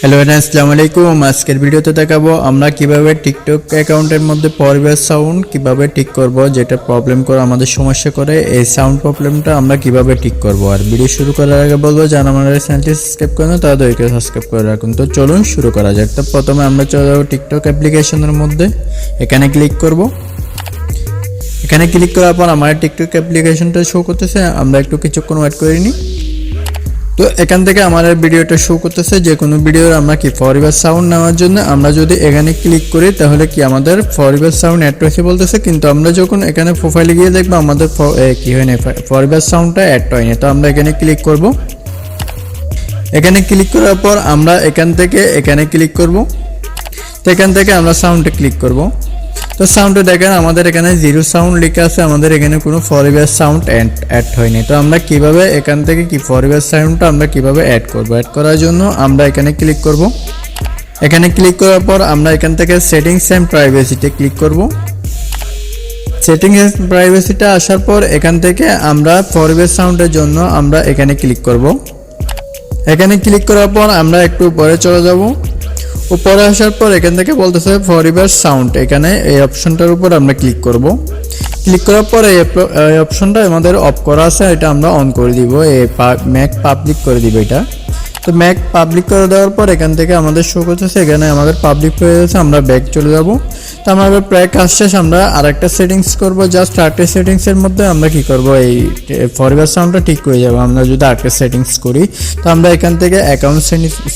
Hello আসসালামু আলাইকুম আজকের ভিডিওতে দেখাবো আমরা কীভাবে টিকটক অ্যাকাউন্টের মধ্যে পরিবেশ সাউন্ড কীভাবে ঠিক করব, যেটা প্রবলেম করে, আমাদের সমস্যা করে। এই সাউন্ড প্রবলেমটা আমরা কীভাবে ঠিক করব। আর ভিডিও শুরু করার আগে বলব, যারা আমাদের চ্যানেলটি সাবস্ক্রাইব করেন তাদেরকে সাবস্ক্রাইব করে রাখুন। তো চলুন শুরু করা যাক। তো প্রথমে আমরা চলে যাব টিকটক অ্যাপ্লিকেশনের মধ্যে। এখানে ক্লিক করব। এখানে ক্লিক করার পর আমার টিকটক অ্যাপ্লিকেশনটা শো করতেছে। আমরা একটু কিছুক্ষণ ওয়েট করে নিই। তো এখান থেকে আমাদের ভিডিওটা শো করতেছে, যে কোনো ভিডিওর আমরা কি ফরিবার সাউন্ড নেওয়ার জন্য আমরা যদি এখানে ক্লিক করি, তাহলে কি আমাদের ফরিবার সাউন্ড অ্যাড হয়েছে বলতেছে? কিন্তু আমরা যখন এখানে প্রোফাইলে গিয়ে দেখব, আমাদের কি হয়নি ফরিবার সাউন্ডটা অ্যাড হয়নি তো আমরা এখানে ক্লিক করব। এখানে ক্লিক করার পর আমরা এখান থেকে এখানে ক্লিক করব। তো এখান থেকে আমরা সাউন্ডে ক্লিক করব। তো সাউন্ডে দেখেন, আমাদের এখানে জিরো সাউন্ড লেখা আছে, আমাদের এখানে কোনো ফরিবার সাউন্ড অ্যাড হয়নি। তো আমরা কীভাবে এখান থেকে কি ফরিবার সাউন্ডটা আমরা কীভাবে অ্যাড করব? অ্যাড করার জন্য আমরা এখানে ক্লিক করব। এখানে ক্লিক করার পর আমরা এখান থেকে সেটিংস অ্যান্ড প্রাইভেসিতে ক্লিক করব। সেটিংস প্রাইভেসিটা আসার পর এখান থেকে আমরা ফরওয়ার্ড সাউন্ডের জন্য আমরা এখানে ক্লিক করব। এখানে ক্লিক করার পর আমরা একটু উপরে চলে যাব। উপরে আসার পর এখান থেকে বলতেছে ফরিভার সাউন্ড এখানে এই অপশনটার উপর আমরা ক্লিক করব। ক্লিক করার পরে এই অপশনটা আমাদের অফ করা আছে এটা আমরা অন করে দিব। এই ম্যাক পাবলিক করে দিব এটা। তো ম্যাক পাবলিক করে দেওয়ার পর এখান থেকে আমাদের শো করতেছে এখানে আমাদের পাবলিক হয়ে গেছে, আমরা ব্যাক চলে যাব। তো আমাদের প্রায় কাজ শেষ, আমরা আরেকটা সেটিংস করব জাস্ট আরেকটা সেটিংসের মধ্যে আমরা কি করব, এই ফরওয়ার্ড সাউন্ডটা ঠিক হয়ে যাবে। আমরা যদি আর্টের সেটিংস করি, তো আমরা এখান থেকে অ্যাকাউন্ট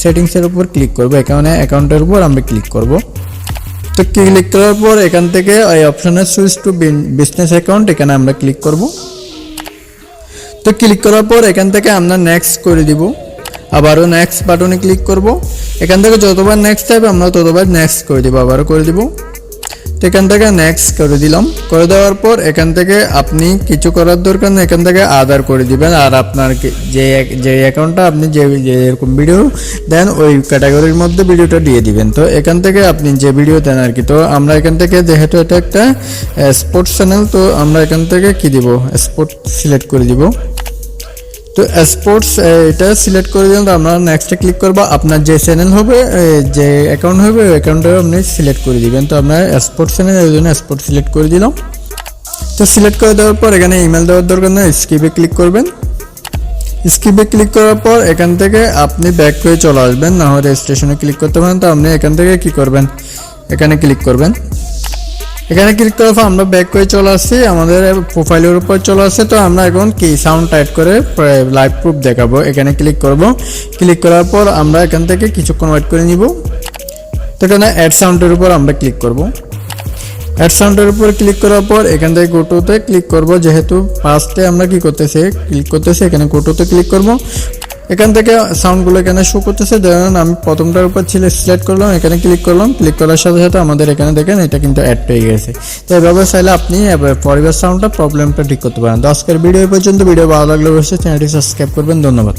সেটিংসের উপর ক্লিক করব। এখানে অ্যাকাউন্টের উপর আমরা ক্লিক করব। তো ক্লিক করার পর এখান থেকে এই অপশনে সুইচ টু বিজনেস অ্যাকাউন্ট এখানে আমরা ক্লিক করব। তো ক্লিক করার পর এখান থেকে আমরা নেক্সট করে দিব। আবারও নেক্সট বাটনে ক্লিক করব। এখান থেকে যতবার নেক্সট হবে আমরা ততবার নেক্সট করে দিব, আবারও করে দিব। তো এখান থেকে নেক্সট করে দিলাম। করে দেওয়ার পর এখান থেকে আপনি কিছু করার দরকার নেই, এখান থেকে আধার করে দিবেন। আর আপনার যে যে অ্যাকাউন্টটা আপনি যে যে এরকম ভিডিও দেন, ওই ক্যাটাগরির মধ্যে ভিডিওটা দিয়ে দিবেন। তো এখান থেকে আপনি যে ভিডিও দেন আর কি। তো আমরা এখান থেকে, যেহেতু এটা একটা স্পোর্টস চ্যানেল তো আমরা এখান থেকে কি দিব? স্পোর্টস সিলেক্ট করে দিব। তো স্পোর্টস এটা সিলেক্ট করে দিলাম আমরা নেক্সটে ক্লিক করব। আপনার যে চ্যানেল হবে যে অ্যাকাউন্ট হবে, ওই অ্যাকাউন্টটা আপনি সিলেক্ট করে দিবেন। তো আমরা স্পোর্টস চ্যানেল ওই জন্য স্পোর্ট সিলেক্ট করে দিলাম। তো সিলেক্ট করে দেওয়ার পর এখানে ইমেল দেওয়ার দরকার নেই স্কিপে ক্লিক করবেন। স্কিপে ক্লিক করার পর এখান থেকে আপনি ব্যাক হয়ে চলে আসবেন, না হলে স্টেশনে ক্লিক করতে পারেন। তো আপনি এখান থেকে কি করবেন? এখানে ক্লিক করবেন। এখানে ক্লিক করার পর আমরা ব্যাক করে চলে আসছি, আমাদের প্রোফাইলের উপর চলে আসছে। তো আমরা এখন কি সাউন্ড টাইপ করে লাইভ প্রুফ দেখাবো। এখানে ক্লিক করব। ক্লিক করার পর আমরা এখান থেকে কিছুক্ষণ ওয়েট করে নিব। তো এখানে অ্যাড সাউন্ডের উপর আমরা ক্লিক করব। অ্যাড সাউন্ডের উপর ক্লিক করার পর এখান থেকে গোটোতে ক্লিক করব। যেহেতু ফার্স্টে আমরা কি করতেছি ক্লিক করতেছি, এখানে গোটোতে ক্লিক করব। এখান থেকে সাউন্ডগুলো এখানে শো করতেছে। ধরেন আমি প্রথমটার উপর ছেলে সিলেক্ট করলাম, এখানে ক্লিক করলাম। ক্লিক করার সাথে সাথে আমাদের এখানে দেখেন এটা কিন্তু অ্যাড পেয়ে গেছে। তো এভাবে চাইলে আপনি পরিবেশ সাউন্ডটা প্রবলেমটা ঠিক করতে পারেন। তো আজকের ভিডিও পর্যন্ত। ভিডিও ভালো লাগলে অবশ্যই চ্যানেলটি সাবস্ক্রাইব করবেন। ধন্যবাদ।